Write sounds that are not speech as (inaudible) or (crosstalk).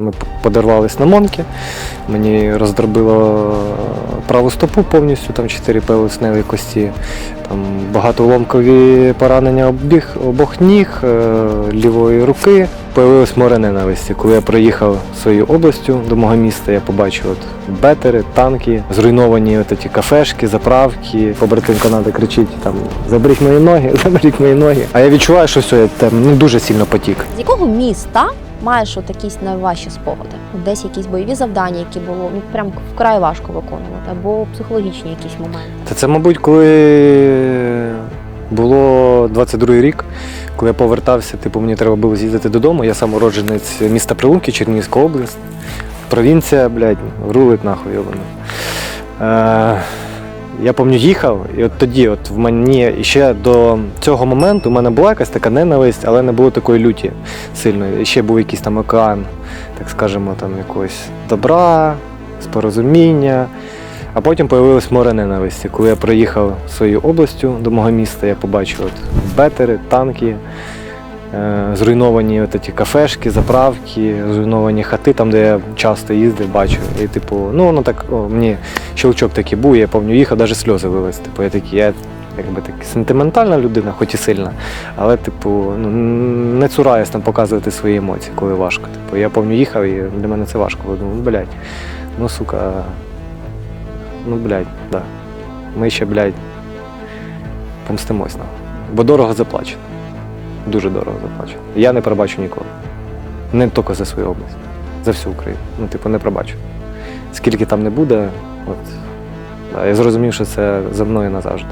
Ми подорвались на Монки, мені роздробило праву стопу повністю, там чотири пелесневі кості, там багатоуломкові поранення обіг, обох ніг, е, лівої руки. Появилось море ненависті. Коли я проїхав своєю областю до мого міста, я побачив от бетери, танки, зруйновані от ті кафешки, заправки. Побратим Канади кричить там заберіть мої ноги, (laughs) заберіть мої ноги. А я відчуваю, що все, я там ну, дуже сильно потік. З якого міста маєш от якісь найважчі спогади? Десь якісь бойові завдання, які було ну прям вкрай важко виконувати, або психологічні якісь моменти. Та це, мабуть, коли було 22-й рік, коли я повертався, типу, мені треба було з'їздити додому. Я сам уродженець міста Прилуки, Чернігівська область. Провінція, блядь, рулить нахуй йобано. Я пам'ятаю, їхав, і от тоді, от в мені ще до цього моменту, у мене була якась така ненависть, але не було такої люті сильної. Ще був якийсь там океан, так скажемо, там якогось добра, спорозуміння. А потім появилось море ненависті. Коли я проїхав своєю областю до мого міста, я побачив от бетери, танки, зруйновані от ті кафешки, заправки, зруйновані хати, там, де я часто їздив, бачив. І типу, ну воно так, о, мені щелчок такий був, я пам'ятаю, їхав, навіть сльози вились. Типу, я такий, я якби так сентиментальна людина, хоч і сильна, але типу, ну, не цураюсь там показувати свої емоції, коли важко. Типу, я пам'ятаю, їхав, і для мене це важко. Я думаю, ну, блядь, ну сука. Ну, блядь, да. Ми ще, блядь, помстимось нам. Бо дорого заплачено. Дуже дорого заплачено. Я не пробачу ніколи. Не тільки за свою область, за всю Україну. Ну, типу, не пробачу. Скільки там не буде, от, я зрозумів, що це за мною назавжди.